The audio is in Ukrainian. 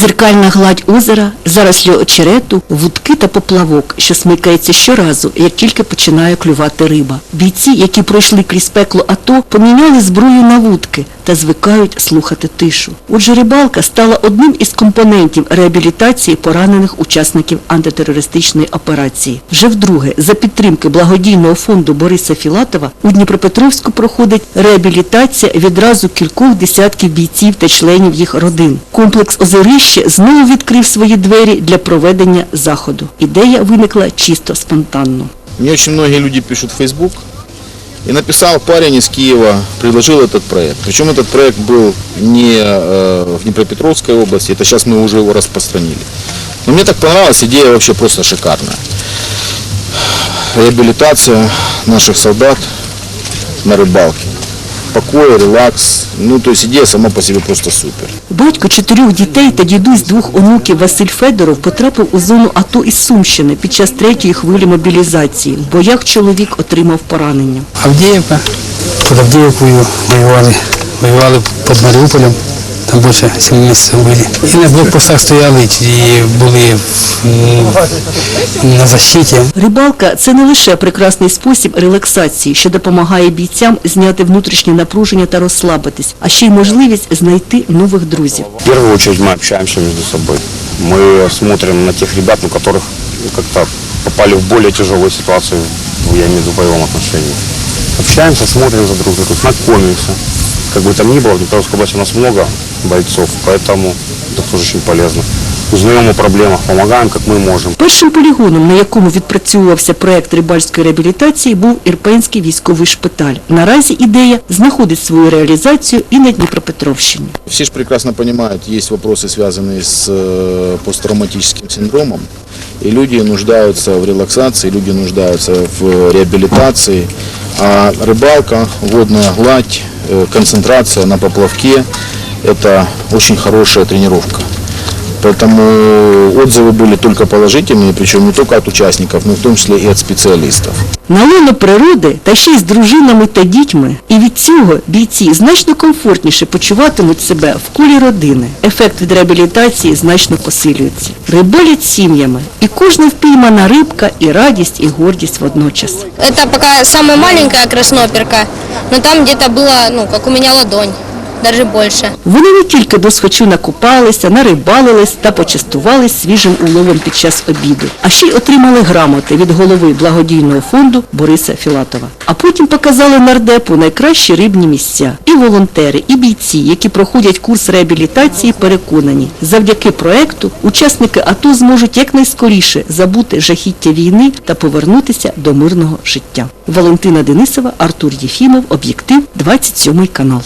Дзеркальна гладь озера, зарослі очерету, вудки та поплавок, що смикається щоразу, як тільки починає клювати риба. Бійці, які пройшли крізь пекло АТО, поміняли зброю на вудки та звикають слухати тишу. Отже, рибалка стала одним із компонентів реабілітації поранених учасників антитерористичної операції. Вже вдруге, за підтримки благодійного фонду Бориса Філатова, у Дніпропетровську проходить реабілітація відразу кількох десятків бійців та членів їх родин. Комплекс Озерище знову відкрив свої двері для проведення заходу. Ідея виникла чисто спонтанно. Мне очень многие люди пишут в Facebook. И написал парень из Киева, предложил этот проект. Причем этот проект был не э, в Днепропетровской области, это сейчас мы уже его распространили. Но мне так понравилась, идея вообще просто шикарная. Реабилитация наших солдат на рыбалке. Покой, релакс. Ну, то есть идея сама по себе просто супер. Батько чотирьох дітей та дідусь двох онуків Василь Федоров потрапив у зону АТО із Сумщини під час третьої хвилі мобілізації. В боях чоловік отримав поранення. Авдіївка. Під Авдіївкою воювали, воювали під Маріуполем. Там більше 7 місяців були. І на блокпостах стояли і були на защиті. Рибалка – це не лише прекрасний спосіб релаксації, що допомагає бійцям зняти внутрішнє напруження та розслабитись, а ще й можливість знайти нових друзів. В первую очередь мы общаемся между собой. Мы смотрим на тех ребят, ну, которых ну, как-то попали в более тяжелую ситуацию, в, я имею в виду в боевом отношении. Общаемся, смотрим за друг другом, знакомимся. Как бы там ни было, в Днепровской области у нас много бойцов, поэтому это тоже очень полезно. Узнаем о проблемах, помогаем, как мы можем. Першим полігоном, на якому відпрацьовувався проект рибальської реабілітації, був Ірпенський військовий шпиталь. Наразі ідея знаходить свою реалізацію і на Дніпропетровщині. Все же прекрасно понимают, есть вопросы, связанные с э, посттравматическим синдромом, и люди нуждаются в релаксации, люди нуждаются в реабилитации, а рыбалка, водная гладь, э, концентрация на поплавке – это очень хорошая тренировка. Поэтому отзывы были только положительные, причем не только от участников, но в том числе и от специалистов. На лоно природи та ще й з дружинами та дітьми. І від цього бійці значно комфортніше почуватимуть себе в колі родини. Ефект від реабілітації значно посилюється. Рибалять сім'ями. І кожна впіймана рибка і радість, і гордість водночас. Это пока самая маленькая красноперка, но там где-то было, ну, как у меня ладонь, даже больше. Вони не тільки досхочу накупалися, нарибалились та почастувались свіжим уловом під час обіду, а ще й отримали грамоти від голови благодійного фонду Бориса Філатова. А потім показали нардепу найкращі рибні місця. І волонтери, і бійці, які проходять курс реабілітації, переконані, завдяки проекту учасники АТО зможуть якнайскоріше забути жахіття війни та повернутися до мирного життя. Валентина Денисова, Артур Єфімов, Об'єктив, 27 канал.